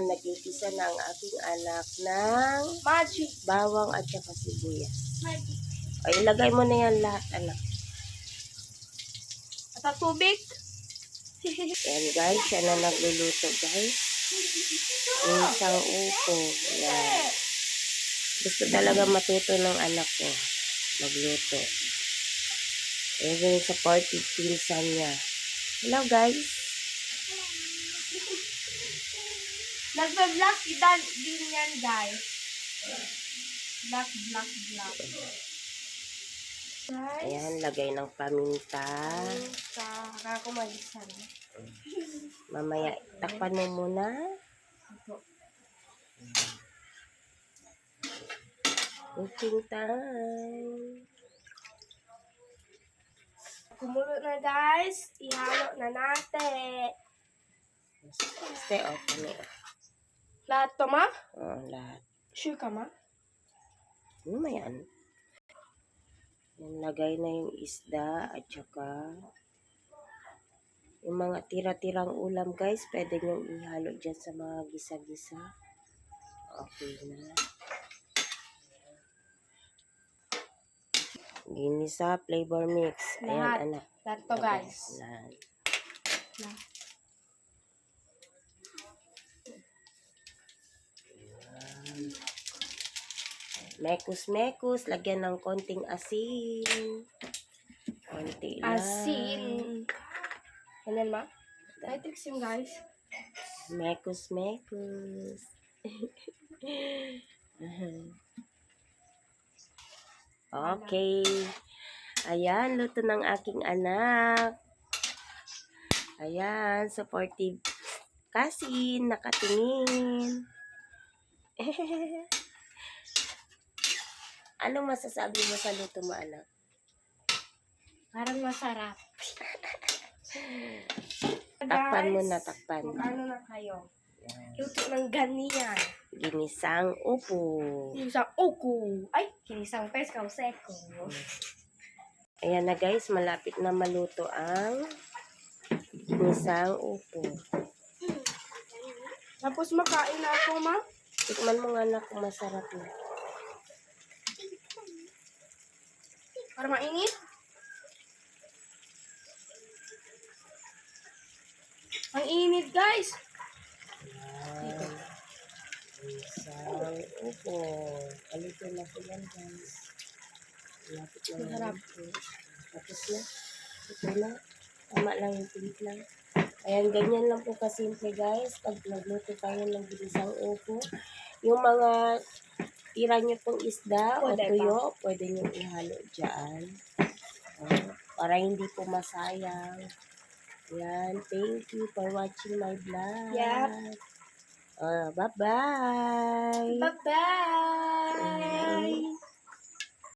Ayan, nagigisa na ang aking anak ng Magic. bawang at saka sibuyas. Magic. Ay, ilagay mo na yan lahat, anak. At ang tubig. Ayan, guys. Siya na nagluluto, guys. Isang upo. Ayan. Gusto talaga matuto ng anak ko. Magluto. Ayan yung supportive pinsan niya. Hello, guys. Idan din yan, guys. Vlog, vlog, vlog. Guys. Ayan, lagay ng paminta. Sa kakumalisan. Mamaya, takpan mo muna. Ito. Cooking time. Kumulo na, guys. Ihalo na natin. Stay off. Ano? Lahat to, ma? Oh, lahat. Sure ka, ma? Ano mo yan? Yan, lagay na yung isda at saka yung mga tira-tirang ulam guys, pwede nyo ihalo dyan sa mga gisa-gisa. Okay na. Ginisa, flavor mix. Ayan, Lahat. anak. Lahat to, guys. Lahat. Lahat. Mekus-mekus, lagyan ng konting asin. Konti lang. Asin. Ganyan, ma? Tayo tricks guys. Mekus-mekus. okay. Ayan, luto ng aking anak. Ayan, supportive. Kasin, nakatingin. Anong masasabi mo sa luto mo, anak? Parang masarap. Takpan mo na, takpan. Kung ano na kayo. Luto ng ganyan. Ginisang upo. Kinisang uku. Ay, kinisang peskaw seko. Ayan na guys, malapit na maluto ang ginisang upo. Tapos makain na ako, ma. Tikman mo nga anak kung masarap na. Para mainit. Ang init, guys. Ayan. Ginisang upo. Na po yan guys. Na Masarap. maluto. Tapos na. Ito na. Tama lang yung timpla. Ayan, ganyan lang po kasimple guys. Pag nagluto tayo ng ginisang upo. Yung mga tira nyo pong isda o Pwede pa. tuyo, pwede nyo ihalo dyan. Para hindi po masayang. Ayan, thank you for watching my vlog. Yep. Ah, bye-bye. Bye-bye.